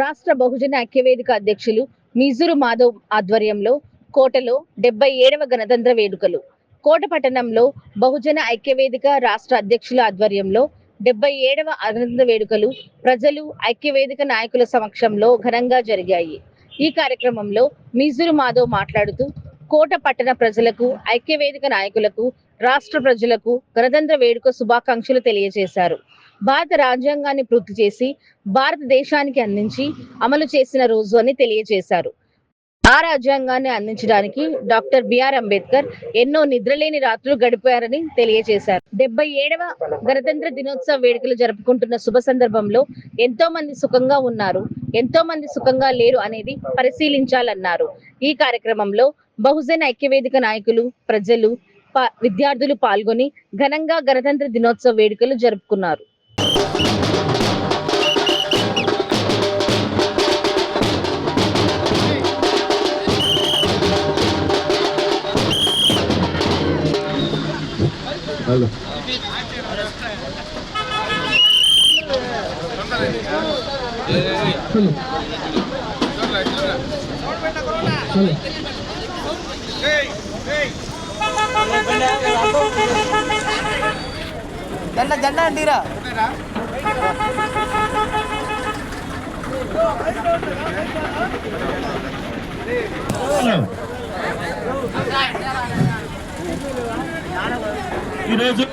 రాష్ట్ర బహుజన ఐక్యవేదిక అధ్యక్షులు మిజురు మాధవ్ ఆధ్వర్యంలో కోటలో డెబ్బై ఏడవ గణతంత్ర వేడుకలు. కోట పట్టణంలో బహుజన ఐక్యవేదిక రాష్ట్ర అధ్యక్షుల ఆధ్వర్యంలో డెబ్బై ఏడవ గణతంత్ర వేడుకలు ప్రజలు ఐక్యవేదిక నాయకుల సమక్షంలో ఘనంగా జరిగాయి. ఈ కార్యక్రమంలో మిజురు మాధవ్ మాట్లాడుతూ కోట పట్టణ ప్రజలకు ఐక్యవేదిక నాయకులకు రాష్ట్ర ప్రజలకు గణతంత్ర వేడుక శుభాకాంక్షలు తెలియజేశారు. భారత రాజ్యాంగాన్ని పూర్తి చేసి భారతదేశానికి అందించి అమలు చేసిన రోజు అని తెలియజేశారు. ఆ రాజ్యాంగాన్ని అందించడానికి డాక్టర్ బిఆర్ అంబేద్కర్ ఎన్నో నిద్రలేని రాత్రులు గడిపారని తెలియజేశారు. డెబ్బై ఏడవ గణతంత్ర దినోత్సవ వేడుకలు జరుపుకుంటున్న శుభ సందర్భంలో ఎంతో మంది సుఖంగా ఉన్నారు ఎంతో మంది సుఖంగా లేరు అనేది పరిశీలించాలన్నారు. ఈ కార్యక్రమంలో బహుజన ఐక్యవేదిక నాయకులు ప్రజలు విద్యార్థులు పాల్గొని ఘనంగా గణతంత్ర దినోత్సవ వేడుకలు జరుపుకున్నారు. హలో. హలో జెండా జెండా అంటీరా. ఈరోజు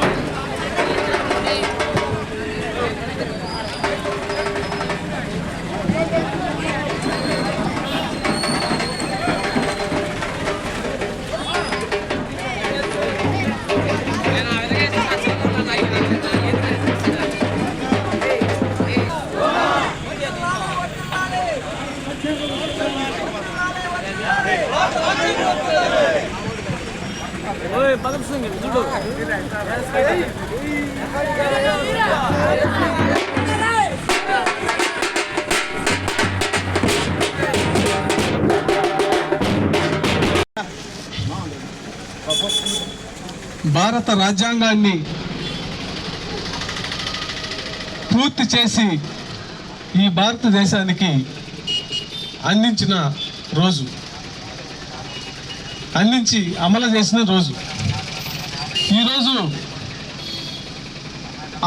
భారత రాజ్యాంగాన్ని పూర్తి చేసి ఈ భారతదేశానికి అందించిన రోజు. అందించి అమలు చేసిన రోజు. ఈరోజు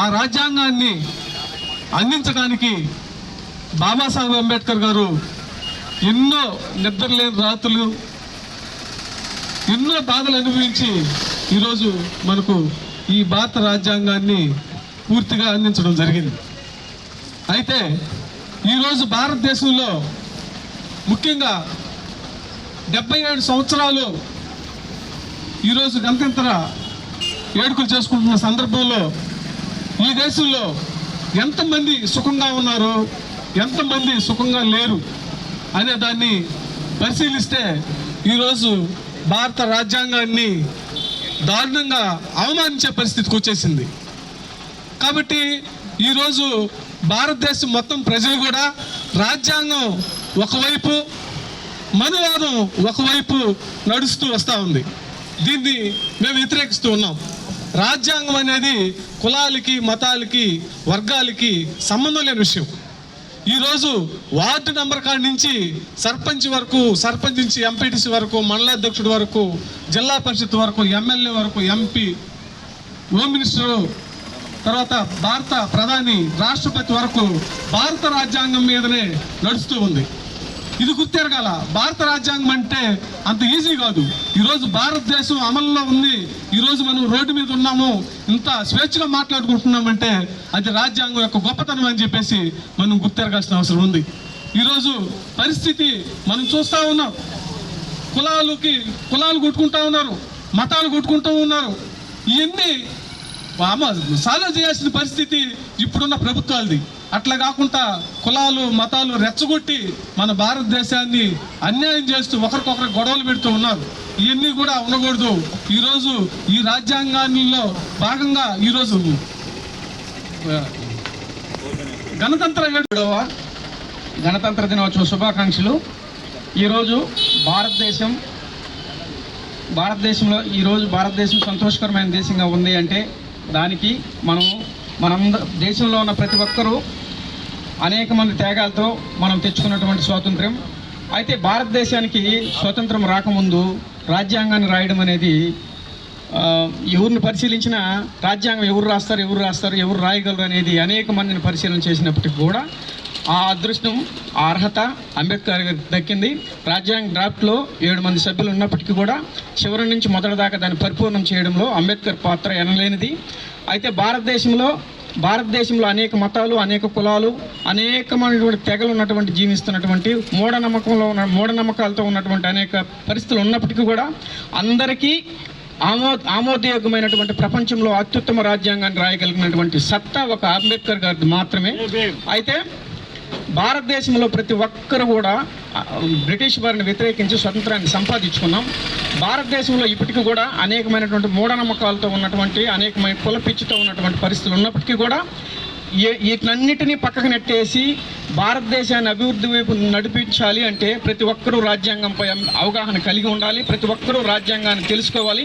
ఆ రాజ్యాంగాన్ని అందించడానికి బాబాసాహెబ్ అంబేద్కర్ గారు ఎన్నో నిద్రలేని రాత్రులు ఎన్నో బాధలు అనుభవించి ఈరోజు మనకు ఈ భారత రాజ్యాంగాన్ని పూర్తిగా అందించడం జరిగింది. అయితే ఈరోజు భారతదేశంలో ముఖ్యంగా డెబ్బై ఏడు సంవత్సరాలు ఈరోజు గణతంత్ర వేడుకలు చేసుకుంటున్న సందర్భంలో ఈ దేశంలో ఎంతమంది సుఖంగా ఉన్నారు ఎంతమంది సుఖంగా లేరు అనే దాన్ని పరిశీలిస్తే ఈరోజు భారత రాజ్యాంగాన్ని దారుణంగా అవమానించే పరిస్థితికి వచ్చేసింది. కాబట్టి ఈరోజు భారతదేశం మొత్తం ప్రజలు కూడా రాజ్యాంగం ఒకవైపు మనువాదం ఒకవైపు నడుస్తూ వస్తూ ఉంది. దీన్ని మేము వ్యతిరేకిస్తూ ఉన్నాం. రాజ్యాంగం అనేది కులాలకి మతాలకి వర్గాలకి సంబంధం లేని విషయం. ఈరోజు వార్డు నెంబర్ కాడి నుంచి సర్పంచ్ వరకు సర్పంచ్ నుంచి ఎంపీటీసీ వరకు మండలాధ్యక్షుడి వరకు జిల్లా పరిషత్ వరకు ఎమ్మెల్యే వరకు ఎంపీ హోమ్ మినిస్టరు తర్వాత భారత ప్రధాని రాష్ట్రపతి వరకు భారత రాజ్యాంగం మీదనే నడుస్తూ ఉంది. ఇది గుర్తెరగాల భారత రాజ్యాంగం అంటే అంత ఈజీ కాదు. ఈరోజు భారతదేశం అమల్లో ఉంది. ఈరోజు మనం రోడ్డు మీద ఉన్నాము. ఇంత స్వేచ్ఛగా మాట్లాడుకుంటున్నామంటే అది రాజ్యాంగం యొక్క గొప్పతనం అని చెప్పేసి మనం గుర్తెరగాల్సిన అవసరం ఉంది. ఈరోజు పరిస్థితి మనం చూస్తూ ఉన్నాం. కులాలకి కులాలు కొట్టుకుంటా ఉన్నారు మతాలు కొట్టుకుంటూ ఉన్నారు. ఇవన్నీ సాల్వ్ చేయాల్సిన పరిస్థితి ఇప్పుడున్న ప్రభుత్వాలది. అట్లా కాకుండా కులాలు మతాలు రెచ్చగొట్టి మన భారతదేశాన్ని అన్యాయం చేస్తూ ఒకరికొకరు గొడవలు పెడుతూ ఉన్నారు. ఇవన్నీ కూడా ఉండకూడదు. ఈరోజు ఈ రాజ్యాంగాల్లో భాగంగా ఈరోజు గణతంత్ర ఏడవ గణతంత్ర దినోత్సవ శుభాకాంక్షలు. ఈరోజు భారతదేశం భారతదేశంలో ఈరోజు భారతదేశం సంతోషకరమైన దేశంగా ఉంది అంటే దానికి మనము మనంద దేశంలో ఉన్న ప్రతి ఒక్కరూ అనేక మంది త్యాగాలతో మనం తెచ్చుకున్నటువంటి స్వాతంత్ర్యం. అయితే భారతదేశానికి స్వాతంత్రం రాకముందు రాజ్యాంగాన్ని రాయడం అనేది ఎవరిని పరిశీలించినా రాజ్యాంగం ఎవరు రాస్తారు ఎవరు రాస్తారు ఎవరు రాయగలరు అనేది అనేక మందిని పరిశీలన చేసినప్పటికీ కూడా ఆ అదృష్టం ఆ అర్హత అంబేద్కర్ గారికి దక్కింది. రాజ్యాంగ డ్రాఫ్ట్లో ఏడు మంది సభ్యులు ఉన్నప్పటికీ కూడా చివరి నుంచి మొదటి దాకా దాన్ని పరిపూర్ణం చేయడంలో అంబేద్కర్ పాత్ర ఎనలేనిది. అయితే భారతదేశంలో భారతదేశంలో అనేక మతాలు అనేక కులాలు అనేకమైనటువంటి తెగలు ఉన్నటువంటి జీవిస్తున్నటువంటి మూఢనమ్మకంలో ఉన్న మూఢనమ్మకాలతో ఉన్నటువంటి అనేక పరిస్థితులు ఉన్నప్పటికీ కూడా అందరికీ ఆమో ఆమోదయోగ్యమైనటువంటి ప్రపంచంలో అత్యుత్తమ రాజ్యాంగాన్ని రాయగలిగినటువంటి సత్తా ఒక అంబేద్కర్ గారిది మాత్రమే. అయితే భారతదేశంలో ప్రతి ఒక్కరు కూడా బ్రిటిష్ వారిని వ్యతిరేకించి స్వతంత్రాన్ని సంపాదించుకున్నాం. భారతదేశంలో ఇప్పటికీ కూడా అనేకమైనటువంటి మూఢనమ్మకాలతో ఉన్నటువంటి అనేకమైన కుల పిచ్చితో ఉన్నటువంటి పరిస్థితులు ఉన్నప్పటికీ కూడా ఈ- వీటినన్నిటినీ పక్కకు నెట్టేసి భారతదేశాన్ని అభివృద్ధి వైపు నడిపించాలి అంటే ప్రతి ఒక్కరూ రాజ్యాంగంపై అవగాహన కలిగి ఉండాలి ప్రతి ఒక్కరూ రాజ్యాంగాన్ని తెలుసుకోవాలి.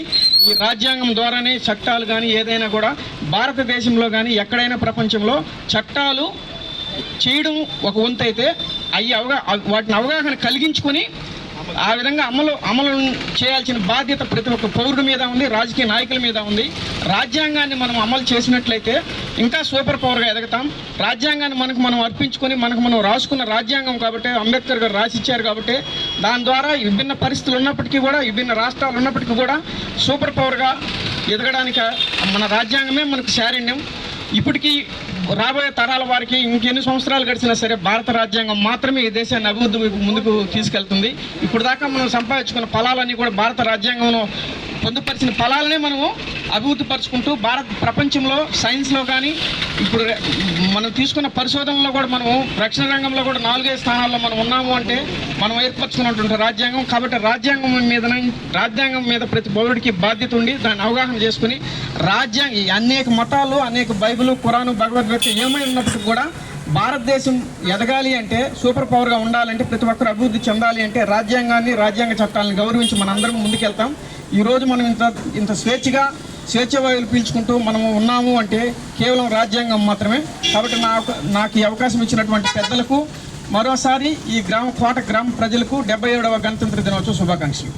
ఈ రాజ్యాంగం ద్వారానే చట్టాలు కానీ ఏదైనా కూడా భారతదేశంలో కానీ ఎక్కడైనా ప్రపంచంలో చట్టాలు చేయడం ఒక వంతు అయితే అవి అవగా వాటిని అవగాహన కలిగించుకొని ఆ విధంగా అమలు అమలు చేయాల్సిన బాధ్యత ప్రతి ఒక్క పౌరుడి మీద ఉంది రాజకీయ నాయకుల మీద ఉంది. రాజ్యాంగాన్ని మనం అమలు చేసినట్లయితే ఇంకా సూపర్ పవర్గా ఎదగతాం. రాజ్యాంగాన్ని మనకు మనం అర్పించుకొని మనకు మనం రాసుకున్న రాజ్యాంగం కాబట్టి అంబేద్కర్ గారు రాసిచ్చారు కాబట్టి దాని ద్వారా విభిన్న పరిస్థితులు ఉన్నప్పటికీ కూడా విభిన్న రాష్ట్రాలు ఉన్నప్పటికీ కూడా సూపర్ పవర్గా ఎదగడానికి మన రాజ్యాంగమే మనకు శారణ్యం. ఇప్పటికీ రాబోయే తరాల వారికి ఇంకెన్ని సంవత్సరాలు గడిచినా సరే భారత రాజ్యాంగం మాత్రమే ఈ దేశాన్ని అభివృద్ధి వైపు ముందుకు తీసుకెళ్తుంది. ఇప్పుడు దాకా మనం సంపాదించుకున్న ఫలాలన్నీ కూడా భారత రాజ్యాంగంలో పొందుపరిచిన ఫలాలనే మనము అభివృద్ధి పరుచుకుంటూ భారత ప్రపంచంలో సైన్స్లో కానీ ఇప్పుడు మనం తీసుకున్న పరిశోధనలో కూడా మనము రక్షణ రంగంలో కూడా నాలుగైదు స్థానాల్లో మనం ఉన్నాము అంటే మనం ఏర్పరచుకున్నటువంటి రాజ్యాంగం. కాబట్టి రాజ్యాంగం మీద రాజ్యాంగం మీద ప్రతి పౌరుడికి బాధ్యత ఉండి దాన్ని అవగాహన చేసుకుని రాజ్యాంగ అనేక మతాలు అనేక బైబిల్ ఖురాను భగవద్గీత ఏమై ఉన్నప్పటికీ కూడా భారతదేశం ఎదగాలి అంటే సూపర్ పవర్గా ఉండాలంటే ప్రతి ఒక్కరు అభివృద్ధి చెందాలి అంటే రాజ్యాంగాన్ని రాజ్యాంగ చట్టాలను గౌరవించి మనందరం ముందుకెళ్తాం. ఈరోజు మనం ఇంత ఇంత స్వేచ్ఛగా స్వేచ్ఛవాయులు పీల్చుకుంటూ మనము ఉన్నాము అంటే కేవలం రాజ్యాంగం మాత్రమే. కాబట్టి నాకు నాకు ఈ అవకాశం ఇచ్చినటువంటి పెద్దలకు మరోసారి ఈ గ్రామ కోట గ్రామ ప్రజలకు డెబ్బై ఏడవ గణతంత్ర దినోత్సవ శుభాకాంక్షలు.